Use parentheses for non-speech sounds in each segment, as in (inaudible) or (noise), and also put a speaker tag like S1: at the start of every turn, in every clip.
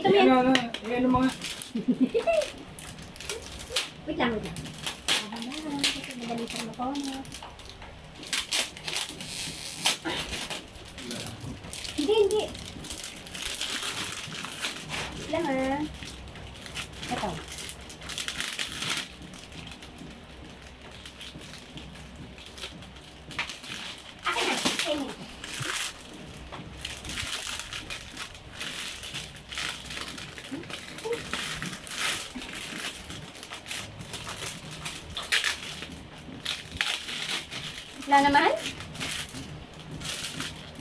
S1: Dito yan.
S2: Ano, ano, eh, ano mga... (laughs)
S1: Wait lang, wait lang. Madali siyang makonot. Hindi, hindi. Lang ah. Ito. Akin na, akin na. Wala naman?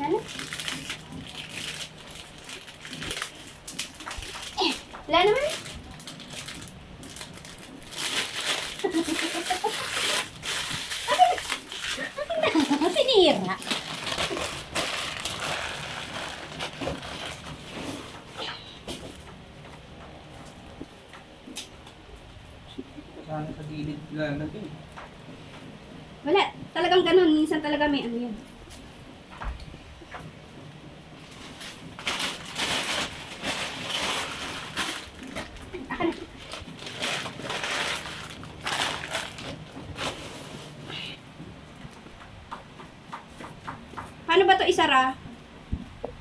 S1: Na? Eh, wala naman? Sinira.
S2: Sana sa gilid natin.
S1: Wala. Talagang ganun. Minsan talaga may ano na. Paano ba to isara?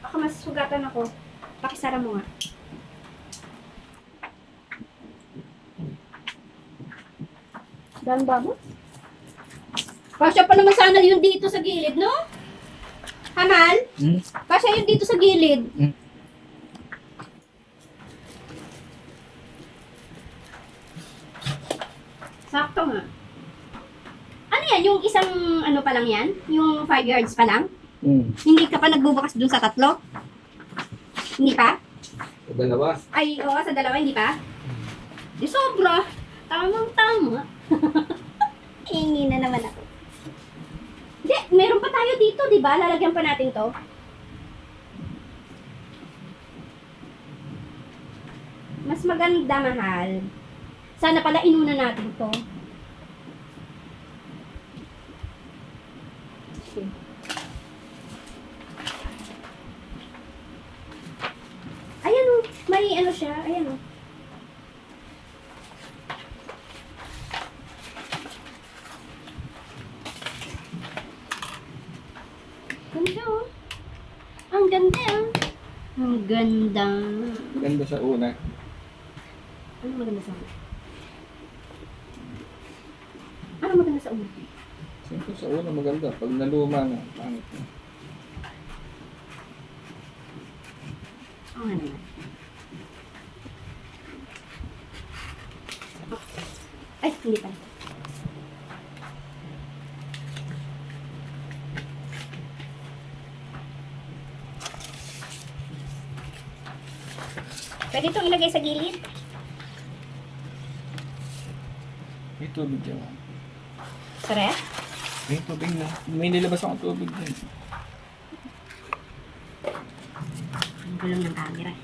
S1: Baka mas sugatan ako. Pakisara mo nga. Dan ba? Kasya pa naman sana yun dito sa gilid, no? Hamal?
S2: Hmm?
S1: Kasya yun dito sa gilid.
S2: Hmm.
S1: Sakto nga. Ano yan? Yung isang ano pa lang yan? Yung 5 yards pa lang?
S2: Hmm.
S1: Hindi ka pa nagbubukas dun sa tatlo? Hindi pa?
S2: Sa dalawa.
S1: Ay, oo, sa dalawa, hindi pa? Di sobra. Tamang (laughs) tama. Hingi na naman ako. Hindi, meron dito, di ba? Lalagyan pa natin to. Mas maganda, mahal. Sana pala inuna natin to. Ayan o, may ano siya, ayan o. Ganda oh. Ang ganda ah. Ang ganda.
S2: Sa una.
S1: Ano maganda sa una? Ano maganda sa una?
S2: Siyempre sa una maganda. Pag naluma na, pangit na.
S1: Oo nga naman. Ay, hindi pa. Pwede itong ilagay sa gilid.
S2: May tubig dyan.
S1: Sa ref?
S2: May tubig na. May nilabas akong tubig dyan.
S1: Ang gulong ng camera.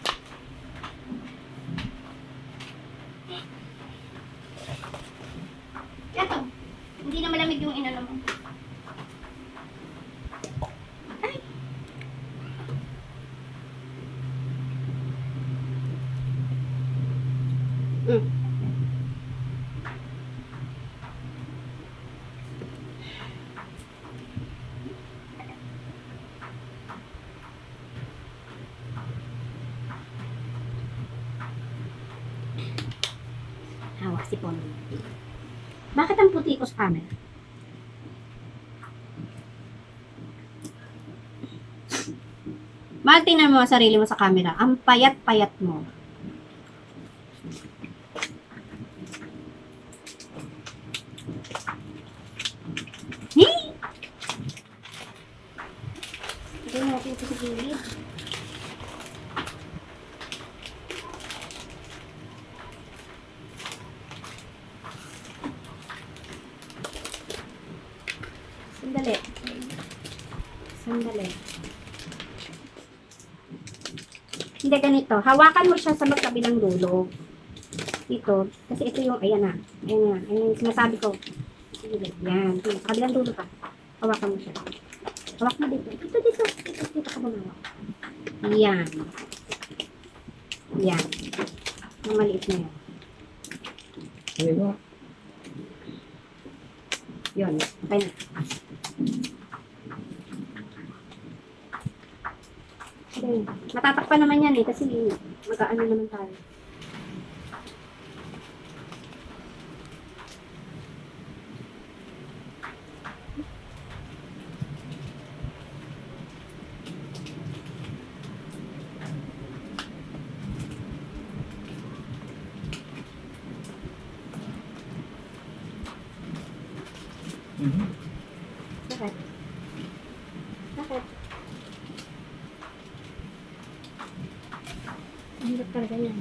S1: Eto. Hindi na malamig yung inano mo. Ay. Mm. Pon. Bakit ang puti ko sa camera? Mahal, tingnan mo sarili mo sa camera. Ang payat-payat mo. Hey! Ito natin ito sa gilid. Sandali. Sandali. Hindi ganito. Hawakan mo siya sa magkabilang dulo. Dito. Kasi ito yung, ayan na. Ayan na. Ayan yung sinasabi ko. Sige, yan. Kabilang dulo pa. Hawakan mo siya. Hawak mo dito. Dito, dito. Dito, dito ka bumawak. Yan. Yan. Ang maliit na yan.
S2: Ba?
S1: Yun. Okay Okay. Matatakpan naman yan eh, kasi mag-ano naman tayo.
S2: Mhm.
S1: Bakit? Bakit? Ang hirap talaga yan.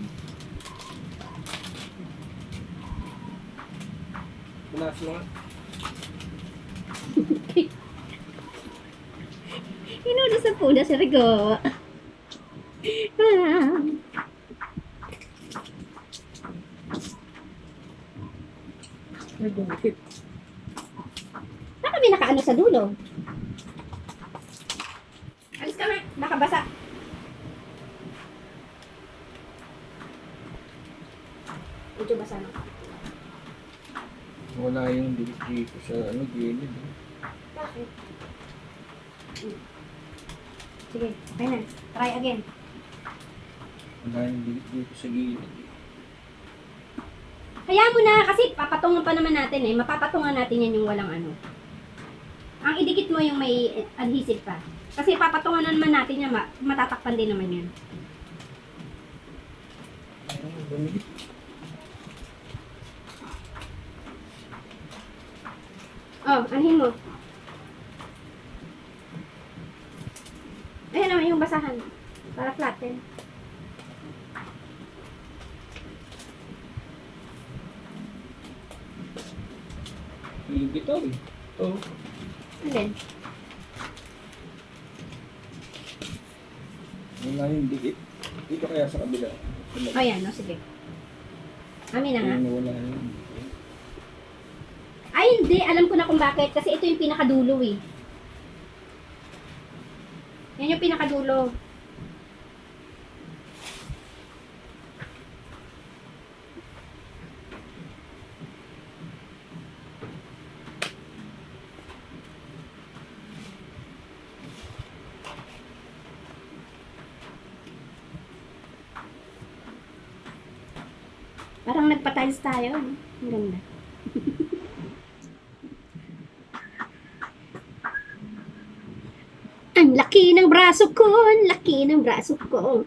S2: Punas mo nga. (laughs)
S1: Inulit sa puna sa rigo. Ah.
S2: Nagugit.
S1: Baka may nakaano sa dulo. Alis ka na. Nakabasa. Medyo basa na.
S2: Wala yung dikit dito sa ano, gilid. eh.
S1: Bakit? Hmm. Sige, okay na. Try again.
S2: Wala yung dikit dito sa gilid. eh.
S1: Kaya mo na, kasi papatungan pa naman natin eh. Mapapatungan natin yan yung walang ano. Ang idikit mo yung may adhesive pa. Kasi papatungan na naman natin yan, ma- matatakpan din naman yan.
S2: Ano, dumikit.
S1: Oh, anhin mo. Ayan naman yung basahan. Para flatten.
S2: Gilid ito eh. Oh.
S1: Alin?
S2: Wala yung dikit. Dito kaya sa kabila. Wala.
S1: Oh, yan. No, sige. Amin na nga.
S2: Wala yung
S1: Ay, hindi. Alam ko na kung bakit. Kasi ito yung pinakadulo eh. Yan yung pinakadulo. Parang nagpa-tiles tayo. Ang ganda. (laughs) Laki ng braso ko, laki ng braso ko.